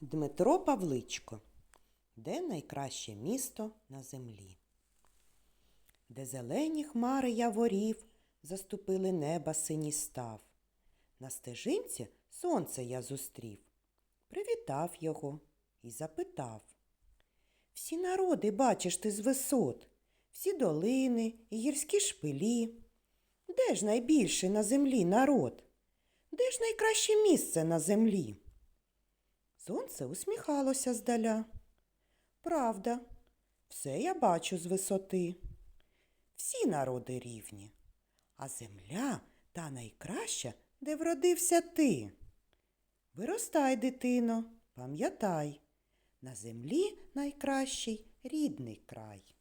Дмитро Павличко. Де найкраще місто на землі? Де зелені хмари яворів, заступили неба синій став. На стежинці сонце я зустрів, привітав його і запитав. Всі народи бачиш ти з висот, всі долини і гірські шпилі. Де ж найбільший на землі народ? Де ж найкраще місце на землі? Сонце усміхалося здаля. Правда, все я бачу з висоти. Всі народи рівні, а земля та найкраща, де вродився ти. Виростай, дитино, пам'ятай, на землі найкращий рідний край.